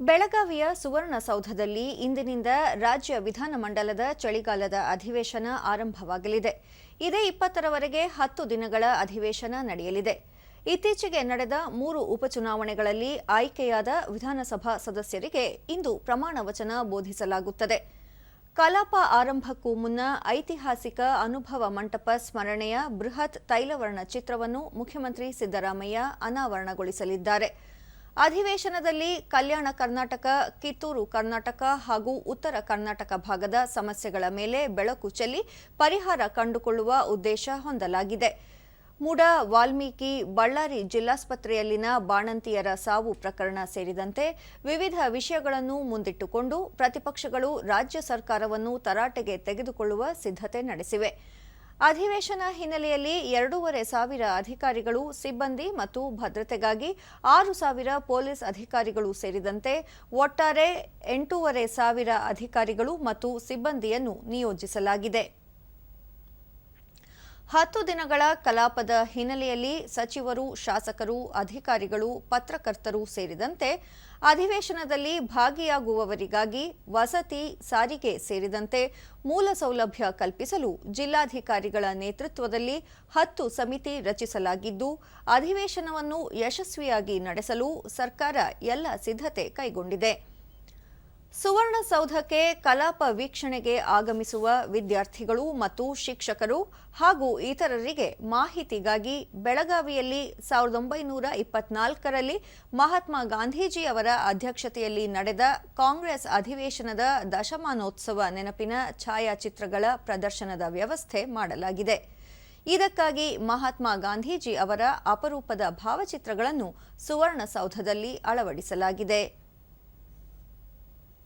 ಬೆಳಗಾವಿಯ ಸುವರ್ಣಸೌಧದಲ್ಲಿ ಇಂದಿನಿಂದ ರಾಜ್ಯ ವಿಧಾನಮಂಡಲದ ಚಳಿಗಾಲದ ಅಧಿವೇಶನ ಆರಂಭವಾಗಲಿದೆ. ಇದೇ ಇಪ್ಪತ್ತರವರೆಗೆ ಹತ್ತು ದಿನಗಳ ಅಧಿವೇಶನ ನಡೆಯಲಿದೆ. ಇತ್ತೀಚೆಗೆ ನಡೆದ ಮೂರು ಉಪಚುನಾವಣೆಗಳಲ್ಲಿ ಆಯ್ಕೆಯಾದ ವಿಧಾನಸಭಾ ಸದಸ್ಯರಿಗೆ ಇಂದು ಪ್ರಮಾಣ ವಚನ ಬೋಧಿಸಲಾಗುತ್ತದೆ. ಕಲಾಪ ಆರಂಭಕ್ಕೂ ಮುನ್ನ ಐತಿಹಾಸಿಕ ಅನುಭವ ಮಂಟಪ ಸ್ಮರಣೆಯ ಬೃಹತ್ ತೈಲವರ್ಣ ಚಿತ್ರವನ್ನು ಮುಖ್ಯಮಂತ್ರಿ ಸಿದ್ದರಾಮಯ್ಯ ಅನಾವರಣಗೊಳಿಸಲಿದ್ದಾರೆ. ಅಧಿವೇಶನದಲ್ಲಿ ಕಲ್ಯಾಣ ಕರ್ನಾಟಕ, ಕಿತ್ತೂರು ಕರ್ನಾಟಕ ಹಾಗೂ ಉತ್ತರ ಕರ್ನಾಟಕ ಭಾಗದ ಸಮಸ್ಯೆಗಳ ಮೇಲೆ ಬೆಳಕು ಚೆಲ್ಲಿ ಪರಿಹಾರ ಕಂಡುಕೊಳ್ಳುವ ಉದ್ದೇಶ ಹೊಂದಲಾಗಿದೆ. ಮೂಡ ವಾಲ್ಮೀಕಿ ಬಳ್ಳಾರಿ ಜಿಲ್ಲಾಸ್ಪತ್ರೆಯಲ್ಲಿನ ಬಾಣಂತಿಯರ ಸಾವು ಪ್ರಕರಣ ಸೇರಿದಂತೆ ವಿವಿಧ ವಿಷಯಗಳನ್ನು ಮುಂದಿಟ್ಟುಕೊಂಡು ಪ್ರತಿಪಕ್ಷಗಳು ರಾಜ್ಯ ಸರ್ಕಾರವನ್ನು ತರಾಟೆಗೆ ತೆಗೆದುಕೊಳ್ಳುವ ಸಿದ್ಧತೆ ನಡೆಸಿವೆ. ಅಧಿವೇಶನ ಹಿನ್ನೆಲೆಯಲ್ಲಿ ಎರಡೂವರೆ ಸಾವಿರ ಅಧಿಕಾರಿಗಳು ಸಿಬ್ಬಂದಿ ಮತ್ತು ಭದ್ರತೆಗಾಗಿ ಆರು ಸಾವಿರ ಪೊಲೀಸ್ ಅಧಿಕಾರಿಗಳು ಸೇರಿದಂತೆ ಒಟ್ಟಾರೆ ಎಂಟೂವರೆ ಸಾವಿರ ಅಧಿಕಾರಿಗಳು ಮತ್ತು ಸಿಬ್ಬಂದಿಯನ್ನು ನಿಯೋಜಿಸಲಾಗಿದೆ. ಹತ್ತು ದಿನಗಳ ಕಲಾಪದ ಹಿನ್ನೆಲೆಯಲ್ಲಿ ಸಚಿವರು, ಶಾಸಕರು, ಅಧಿಕಾರಿಗಳು, ಪತ್ರಕರ್ತರು ಸೇರಿದಂತೆ ಅಧಿವೇಶನದಲ್ಲಿ ಭಾಗಿಯಾಗುವವರಿಗಾಗಿ ವಸತಿ ಸಾರಿಗೆ ಸೇರಿದಂತೆ ಮೂಲ ಸೌಲಭ್ಯ ಕಲ್ಪಿಸಲು ಜಿಲ್ಲಾಧಿಕಾರಿಗಳ ನೇತೃತ್ವದಲ್ಲಿ ಹತ್ತು ಸಮಿತಿ ರಚಿಸಲಾಗಿದ್ದು, ಅಧಿವೇಶನವನ್ನು ಯಶಸ್ವಿಯಾಗಿ ನಡೆಸಲು ಸರ್ಕಾರ ಎಲ್ಲ ಸಿದ್ಧತೆ ಕೈಗೊಂಡಿದೆ. ಸುವರ್ಣಸೌಧಕ್ಕೆ ಕಲಾಪ ವೀಕ್ಷಣೆಗೆ ಆಗಮಿಸುವ ವಿದ್ಯಾರ್ಥಿಗಳು ಮತ್ತು ಶಿಕ್ಷಕರು ಹಾಗೂ ಇತರರಿಗೆ ಮಾಹಿತಿಗಾಗಿ ಬೆಳಗಾವಿಯಲ್ಲಿ ಸಾವಿರದ ಒಂಬೈನೂರ ಇಪ್ಪತ್ನಾಲ್ಕರಲ್ಲಿ ಮಹಾತ್ಮ ಗಾಂಧೀಜಿ ಅವರ ಅಧ್ಯಕ್ಷತೆಯಲ್ಲಿ ನಡೆದ ಕಾಂಗ್ರೆಸ್ ಅಧಿವೇಶನದ ದಶಮಾನೋತ್ಸವ ನೆನಪಿನ ಛಾಯಾಚಿತ್ರಗಳ ಪ್ರದರ್ಶನದ ವ್ಯವಸ್ಥೆ ಮಾಡಲಾಗಿದೆ. ಇದಕ್ಕಾಗಿ ಮಹಾತ್ಮ ಗಾಂಧೀಜಿ ಅವರ ಅಪರೂಪದ ಭಾವಚಿತ್ರಗಳನ್ನು ಸುವರ್ಣಸೌಧದಲ್ಲಿ ಅಳವಡಿಸಲಾಗಿದೆ.